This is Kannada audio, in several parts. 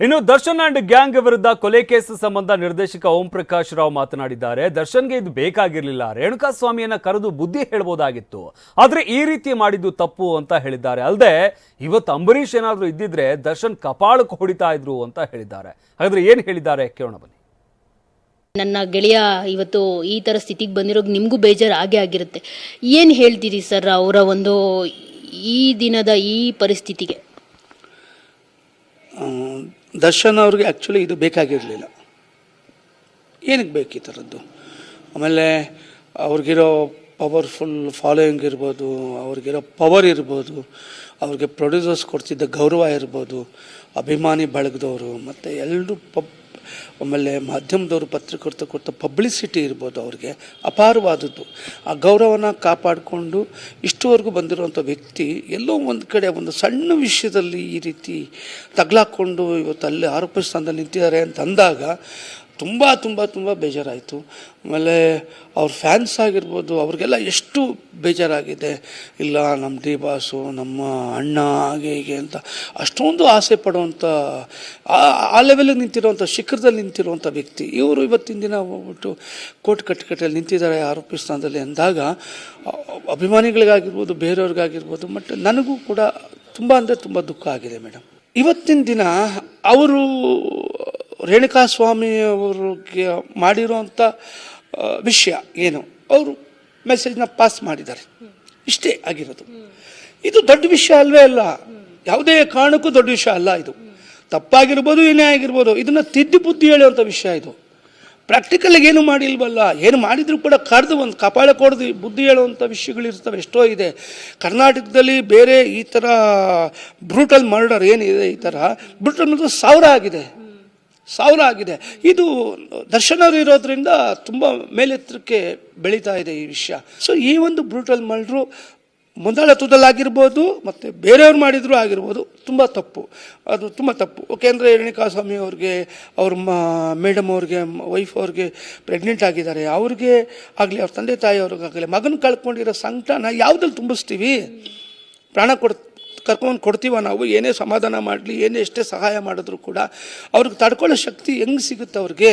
ಇನ್ನು ದರ್ಶನ್ ಅಂಡ್ ಗ್ಯಾಂಗ್ ವಿರುದ್ಧ ಕೊಲೆ ಕೇಸ್ ಸಂಬಂಧ ನಿರ್ದೇಶಕ ಓಂ ಪ್ರಕಾಶ್ ರಾವ್ ಮಾತನಾಡಿದ್ದಾರೆ. ದರ್ಶನ್ಗೆ ಇದು ಬೇಕಾಗಿರಲಿಲ್ಲ. ರೇಣುಕಾ ಸ್ವಾಮಿಯನ್ನ ಕರೆದು ಬುದ್ಧಿ ಹೇಳ್ಬೋದಾಗಿತ್ತು. ಆದರೆ ಈ ರೀತಿ ಮಾಡಿದ್ದು ತಪ್ಪು ಅಂತ ಹೇಳಿದ್ದಾರೆ. ಅಲ್ಲದೆ ಇವತ್ತು ಅಂಬರೀಷ್ ಏನಾದರೂ ಇದ್ದಿದ್ರೆ ದರ್ಶನ್ ಕಪಾಳಕ್ಕೆ ಹೊಡಿತಾ ಇದ್ರು ಅಂತ ಹೇಳಿದ್ದಾರೆ. ಹಾಗಾದ್ರೆ ಏನು ಹೇಳಿದ್ದಾರೆ? ಕೇಳೋಣ ಬನ್ನಿ. ನನ್ನ ಗೆಳೆಯ ಇವತ್ತು ಈ ಥರ ಸ್ಥಿತಿಗೆ ಬಂದಿರೋದು ನಿಮಗೂ ಬೇಜಾರು ಆಗೇ ಆಗಿರುತ್ತೆ. ಏನು ಹೇಳ್ತೀರಿ ಸರ್ ಅವರ ಒಂದು ಈ ದಿನದ ಈ ಪರಿಸ್ಥಿತಿಗೆ? ದರ್ಶನ್ ಅವ್ರಿಗೆ ಆ್ಯಕ್ಚುಲಿ ಇದು ಬೇಕಾಗಿರಲಿಲ್ಲ. ಏನಕ್ಕೆ ಬೇಕು ಈ ಥರದ್ದು? ಆಮೇಲೆ ಅವ್ರಿಗಿರೋ ಪವರ್ಫುಲ್ ಫಾಲೋಯಿಂಗ್ ಇರ್ಬೋದು, ಅವ್ರಿಗಿರೋ ಪವರ್ ಇರ್ಬೋದು, ಅವ್ರಿಗೆ ಪ್ರೊಡ್ಯೂಸರ್ಸ್ ಕೊಡ್ತಿದ್ದ ಗೌರವ ಇರ್ಬೋದು, ಅಭಿಮಾನಿ ಬಳಗದವರು, ಮತ್ತು ಎಲ್ಲರೂ ಆಮೇಲೆ ಮಾಧ್ಯಮದವರು ಪತ್ರಕರ್ತ ಕೊಟ್ಟ ಪಬ್ಲಿಸಿಟಿ ಇರ್ಬೋದು ಅವ್ರಿಗೆ, ಅಪಾರವಾದದ್ದು. ಆ ಗೌರವನ ಕಾಪಾಡಿಕೊಂಡು ಇಷ್ಟುವರೆಗೂ ಬಂದಿರುವಂಥ ವ್ಯಕ್ತಿ ಎಲ್ಲೋ ಒಂದು ಕಡೆ ಒಂದು ಸಣ್ಣ ವಿಷಯದಲ್ಲಿ ಈ ರೀತಿ ತಗ್ಲಾಕೊಂಡು ಇವತ್ತು ಅಲ್ಲಿ ಆರೋಪ ಸ್ಥಾನದಲ್ಲಿ ನಿಂತಿದ್ದಾರೆ ಅಂತ ಅಂದಾಗ ತುಂಬ ತುಂಬ ತುಂಬ ಬೇಜಾರಾಯಿತು. ಆಮೇಲೆ ಅವ್ರ ಫ್ಯಾನ್ಸ್ ಆಗಿರ್ಬೋದು, ಅವ್ರಿಗೆಲ್ಲ ಎಷ್ಟು ಬೇಜಾರಾಗಿದೆ. ಇಲ್ಲ ನಮ್ಮ ಡಿ ಬಾಸು ನಮ್ಮ ಅಣ್ಣ, ಹಾಗೆ, ಹೀಗೆ ಅಂತ. ಅಷ್ಟೊಂದು ಆಸೆ ಪಡುವಂಥ ಆ- ಲೆವೆಲಿಗೆ ನಿಂತಿರುವಂಥ ಶಿಖರದಲ್ಲಿ ನಿಂತಿರುವಂಥ ವ್ಯಕ್ತಿ. ಇವರು ಇವತ್ತಿನ ದಿನ ಹೋಗ್ಬಿಟ್ಟು ಕೋರ್ಟ್ ಕಟ್ಟಕಟ್ಟೆಯಲ್ಲಿ ನಿಂತಿದ್ದಾರೆ, ಆರೋಪಿ ಸ್ಥಾನದಲ್ಲಿ ಅಂದಾಗ ಅಭಿಮಾನಿಗಳಿಗಾಗಿರ್ಬೋದು, ಬೇರೆಯವ್ರಿಗಾಗಿರ್ಬೋದು ಬಟ್ ನನಗೂ ಕೂಡ ತುಂಬ ಅಂದರೆ ತುಂಬ ದುಃಖ ಆಗಿದೆ ಮೇಡಮ್ ಇವತ್ತಿನ ದಿನ ಅವರು ರೇಣುಕಾಸ್ವಾಮಿ ಸ್ವಾಮಿ ಮಾಡಿರೋಂಥ ಮಾಡಿರುವಂಥ ವಿಷಯ ಏನು? ಅವರು ಮೆಸೇಜ್ನ ಪಾಸ್ ಮಾಡಿದ್ದಾರೆ. ಇಷ್ಟೇ ಆಗಿರೋದು. ಇದು ದೊಡ್ಡ ವಿಷಯ ಅಲ್ವೇ ಅಲ್ಲ. ಯಾವುದೇ ಕಾರಣಕ್ಕೂ ದೊಡ್ಡ ವಿಷಯ ಅಲ್ಲ ಇದು. ತಪ್ಪಾಗಿರ್ಬೋದು, ಏನೇ ಆಗಿರ್ಬೋದು, ಇದನ್ನು ತಿದ್ದಿ ಬುದ್ಧಿ ಹೇಳುವಂಥ ವಿಷಯ ಇದು. ಪ್ರಾಕ್ಟಿಕಲಾಗಿ ಏನು ಮಾಡಿಲ್ವಲ್ಲ? ಏನು ಮಾಡಿದರೂ ಕೂಡ ಕರೆದು ಒಂದು ಕಪಾಳ ಕೊಡ್ದು ಬುದ್ಧಿ ಹೇಳುವಂಥ ವಿಷಯಗಳಿರ್ತವೆ, ಎಷ್ಟೋ ಇದೆ. ಕರ್ನಾಟಕದಲ್ಲಿ ಬೇರೆ ಈ ಥರ ಬ್ರೂಟಲ್ ಮರ್ಡರ್ ಏನಿದೆ ಈ ಥರ ಬ್ರೂಟಲ್ ಮರ್ಡರ್ ಸಾವಿರ ಆಗಿದೆ. ಸಾವಿರ ಆಗಿದೆ ಇದು ದರ್ಶನರು ಇರೋದ್ರಿಂದ ತುಂಬ ಮೇಲೆತ್ತರಕ್ಕೆ ಬೆಳೀತಾ ಇದೆ ಈ ವಿಷಯ. ಸೊ ಈ ಒಂದು ಬ್ರೂಟಲ್ ಮರ್ಡ್ರು ಮುಂದಾಳತ್ವದಲ್ಲಾಗಿರ್ಬೋದು ಮತ್ತು ಬೇರೆಯವ್ರು ಮಾಡಿದ್ರು ಆಗಿರ್ಬೋದು ತುಂಬ ತಪ್ಪು. ಅದು ತುಂಬ ತಪ್ಪು. ಓಕೆ, ಅಂದರೆ ರೇಣುಕಾಸ್ವಾಮಿ ಅವ್ರಿಗೆ, ಅವ್ರ ಮೇಡಮ್ ಅವ್ರಿಗೆ ವೈಫ್ ಅವ್ರಿಗೆ ಪ್ರೆಗ್ನೆಂಟ್ ಆಗಿದ್ದಾರೆ. ಅವ್ರಿಗೆ ಆಗಲಿ, ಅವ್ರ ತಂದೆ ತಾಯಿ ಅವ್ರಿಗಾಗಲಿ ಮಗನ ಕಳ್ಕೊಂಡಿರೋ ಸಂಕಟನ ಯಾವುದಲ್ಲಿ ತುಂಬಿಸ್ತೀವಿ? ಪ್ರಾಣ ಕೊಡ್ ಕರ್ಕೊಂಡು ಕೊಡ್ತೀವ ನಾವು, ಏನೇ ಸಮಾಧಾನ ಮಾಡಲಿ, ಏನೇ ಎಷ್ಟೇ ಸಹಾಯ ಮಾಡಿದ್ರು ಕೂಡ ಅವ್ರಿಗೆ ತಡ್ಕೊಳ್ಳೋ ಶಕ್ತಿ ಹೆಂಗೆ ಸಿಗುತ್ತೆ ಅವ್ರಿಗೆ?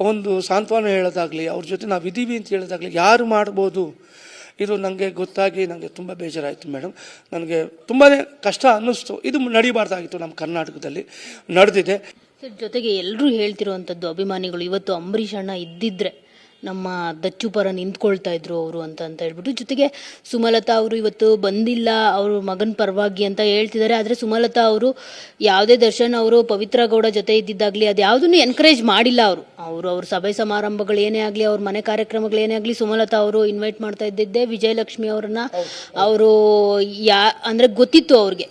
ಒಂದು ಸಾಂತ್ವನ ಹೇಳೋದಾಗಲಿ, ಅವ್ರ ಜೊತೆ ನಾವು ಇದ್ದೀವಿ ಅಂತ ಹೇಳೋದಾಗಲಿ, ಯಾರು ಮಾಡ್ಬೋದು? ಇದು ನನಗೆ ಗೊತ್ತಾಗಿ ನನಗೆ ತುಂಬ ಬೇಜಾರಾಯಿತು ಮೇಡಮ್ ನನಗೆ ತುಂಬಾ ಕಷ್ಟ ಅನ್ನಿಸ್ತು. ಇದು ನಡಿಬಾರ್ದಾಗಿತ್ತು ನಮ್ಮ ಕರ್ನಾಟಕದಲ್ಲಿ. ನಡೆದಿದೆ. ಜೊತೆಗೆ ಎಲ್ಲರೂ ಹೇಳ್ತಿರುವಂಥದ್ದು ಅಭಿಮಾನಿಗಳು, ಇವತ್ತು ಅಂಬರೀಷ್ ಅಣ್ಣ ಇದ್ದಿದ್ರೆ ನಮ್ಮ ದಚ್ಚು ಪರ ನಿಂತ್ಕೊಳ್ತಾ ಇದ್ರು ಅವರು ಅಂತ ಅಂತ ಹೇಳ್ಬಿಟ್ಟು. ಜೊತೆಗೆ ಸುಮಲತಾ ಅವರು ಇವತ್ತು ಬಂದಿಲ್ಲ ಅವರು ಮಗನ ಪರವಾಗಿ ಅಂತ ಹೇಳ್ತಿದ್ದಾರೆ. ಆದರೆ ಸುಮಲತಾ ಅವರು ಯಾವುದೇ ದರ್ಶನ್ ಅವರು ಪವಿತ್ರ ಗೌಡ ಜೊತೆ ಇದ್ದಿದ್ದಾಗಲಿ ಅದು ಯಾವುದನ್ನು ಎನ್ಕರೇಜ್ ಮಾಡಿಲ್ಲ ಅವರು. ಅವರು ಅವ್ರ ಸಭೆ ಸಮಾರಂಭಗಳು ಏನೇ ಆಗಲಿ ಅವ್ರ ಮನೆ ಕಾರ್ಯಕ್ರಮಗಳು ಏನೇ ಆಗಲಿ ಸುಮಲತಾ ಅವರು ಇನ್ವೈಟ್ ಮಾಡ್ತಾ ಇದ್ದಿದ್ದೆ ವಿಜಯಲಕ್ಷ್ಮಿ ಅವರನ್ನ. ಅವರು ಯಾ ಅಂದರೆ ಗೊತ್ತಿತ್ತು ಅವ್ರಿಗೆ.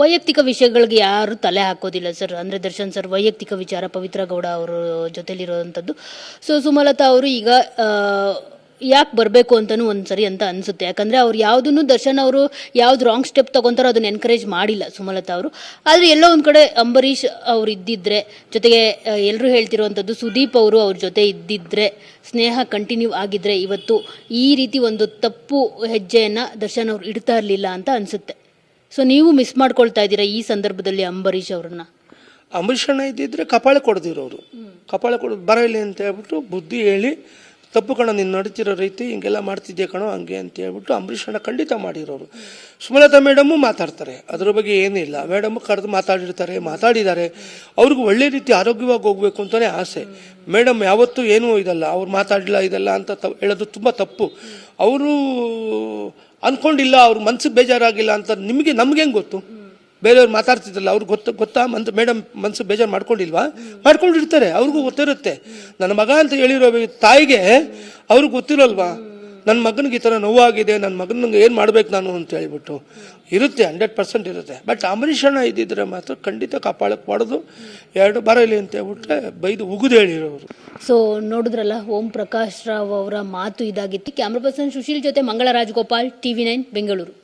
ವೈಯಕ್ತಿಕ ವಿಷಯಗಳಿಗೆ ಯಾರು ತಲೆ ಹಾಕೋದಿಲ್ಲ ಸರ್. ಅಂದರೆ ದರ್ಶನ್ ಸರ್, ವೈಯಕ್ತಿಕ ವಿಚಾರ ಪವಿತ್ರ ಗೌಡ ಅವರ ಜೊತೆಲಿರೋವಂಥದ್ದು ಸೊ ಸುಮಲತಾ ಅವರು ಈಗ ಯಾಕೆ ಬರಬೇಕು ಅಂತಲೂ ಒಂದ್ಸರಿ ಅಂತ ಅನಿಸುತ್ತೆ. ಯಾಕಂದರೆ ಅವ್ರು ಯಾವುದನ್ನು ದರ್ಶನ್ ಅವರು ಯಾವ್ದು ರಾಂಗ್ ಸ್ಟೆಪ್ ತೊಗೊತಾರೋ ಅದನ್ನು ಎನ್ಕರೇಜ್ ಮಾಡಿಲ್ಲ ಸುಮಲತಾ ಅವರು. ಆದರೆ ಎಲ್ಲೋ ಒಂದು ಕಡೆ ಅಂಬರೀಷ್ ಅವ್ರು ಇದ್ದಿದ್ರೆ, ಜೊತೆಗೆ ಎಲ್ಲರೂ ಹೇಳ್ತಿರುವಂಥದ್ದು ಸುದೀಪ್ ಅವರು ಅವ್ರ ಜೊತೆ ಇದ್ದಿದ್ರೆ, ಸ್ನೇಹ ಕಂಟಿನ್ಯೂ ಆಗಿದ್ರೆ ಇವತ್ತು ಈ ರೀತಿ ಒಂದು ತಪ್ಪು ಹೆಜ್ಜೆಯನ್ನು ದರ್ಶನ್ ಅವರು ಇಡ್ತಾ ಇರಲಿಲ್ಲ ಅಂತ ಅನಿಸುತ್ತೆ. ಸೊ ನೀವು ಮಿಸ್ ಮಾಡ್ಕೊಳ್ತಾ ಇದ್ದೀರಾ ಈ ಸಂದರ್ಭದಲ್ಲಿ ಅಂಬರೀಷ್ ಅವರನ್ನ? ಅಂಬರೀಷ್ ಅಣ್ಣ ಇದ್ದಿದ್ರೆ ಕಪಾಳ ಕೊಡ್ದಿರೋರು. ಕಪಾಳ ಕೊಡೋದು ಬರಲಿ ಅಂತ ಹೇಳ್ಬಿಟ್ಟು ಬುದ್ಧಿ ಹೇಳಿ ತಪ್ಪು ಕಣ, ನೀನು ನಡೀತಿರೋ ರೀತಿ ಹಿಂಗೆಲ್ಲ ಮಾಡ್ತಿದ್ದೆ ಕಣೋ, ಹಂಗೆ ಅಂತ ಹೇಳ್ಬಿಟ್ಟು ಅಂಬರೀಷ್ ಖಂಡಿತ ಮಾಡಿರೋರು. ಸುಮಲತಾ ಮೇಡಮ್ಮು ಮಾತಾಡ್ತಾರೆ. ಅದ್ರ ಬಗ್ಗೆ ಏನಿಲ್ಲ. ಮೇಡಮ್ ಕರೆದು ಮಾತಾಡಿರ್ತಾರೆ, ಮಾತಾಡಿದ್ದಾರೆ. ಅವ್ರಿಗೂ ಒಳ್ಳೆ ರೀತಿ ಆರೋಗ್ಯವಾಗಿ ಹೋಗ್ಬೇಕು ಅಂತಲೇ ಆಸೆ. ಮೇಡಮ್, ಯಾವತ್ತೂ ಏನೂ ಇದಲ್ಲ. ಅವ್ರು ಮಾತಾಡಲಿಲ್ಲ, ಇದಲ್ಲ ಅಂತ ತ ಹೇಳೋದು ತುಂಬ ತಪ್ಪು. ಅವರು ಅಂದ್ಕೊಂಡಿಲ್ಲ ಅವ್ರ ಮನ್ಸಿಗೆ ಬೇಜಾರಾಗಿಲ್ಲ ಅಂತ ನಿಮಗೆ ನಮ್ಗೆ ಹೆಂಗೆ ಗೊತ್ತು? ಬೇರೆಯವ್ರು ಮಾತಾಡ್ತಿದ್ರಲ್ಲ ಅವ್ರಿಗೆ ಗೊತ್ತ, ಗೊತ್ತಾ ಮಂತ್, ಮೇಡಮ್ ಮನ್ಸು ಬೇಜಾರು ಮಾಡ್ಕೊಂಡಿಲ್ವಾ? ಮಾಡ್ಕೊಂಡಿರ್ತಾರೆ, ಅವ್ರಿಗೂ ಗೊತ್ತಿರುತ್ತೆ. ನನ್ನ ಮಗ ಅಂತ ಹೇಳಿರೋ ತಾಯಿಗೆ ಅವ್ರಿಗೆ ಗೊತ್ತಿರಲ್ವಾ? ನನ್ನ ಮಗನಿಗೆ ಈ ಥರ ನೋವಾಗಿದೆ ನನ್ನ ಮಗನಿಗೆ ಏನು ಮಾಡ್ಬೇಕು ನಾನು ಅಂತ ಹೇಳ್ಬಿಟ್ಟು. ಇರುತ್ತೆ, ಹಂಡ್ರೆಡ್ ಪರ್ಸೆಂಟ್ ಇರುತ್ತೆ. ಬಟ್ ಅಂಬರೀಷ್ ಇದ್ದಿದ್ರೆ ಮಾತ್ರ ಖಂಡಿತ ಕಾಪಾಡಕ್ಕೆ ಮಾಡೋದು ಎರಡು ಬರಲಿ ಅಂತ ಹೇಳ್ಬಿಟ್ರೆ ಬೈದು ಉಗಿದು ಹೇಳಿರೋರು. ಸೊ ನೋಡಿದ್ರಲ್ಲ, ಓಂ ಪ್ರಕಾಶ್ ರಾವ್ ಅವರ ಮಾತು ಇದಾಗಿತ್ತು. ಕ್ಯಾಮ್ರಾ ಪರ್ಸನ್ ಸುಶೀಲ್ ಜೊತೆ ಮಂಗಳ ರಾಜಗೋಪಾಲ್ ಟಿವಿ ನೈನ್, ಬೆಂಗಳೂರು.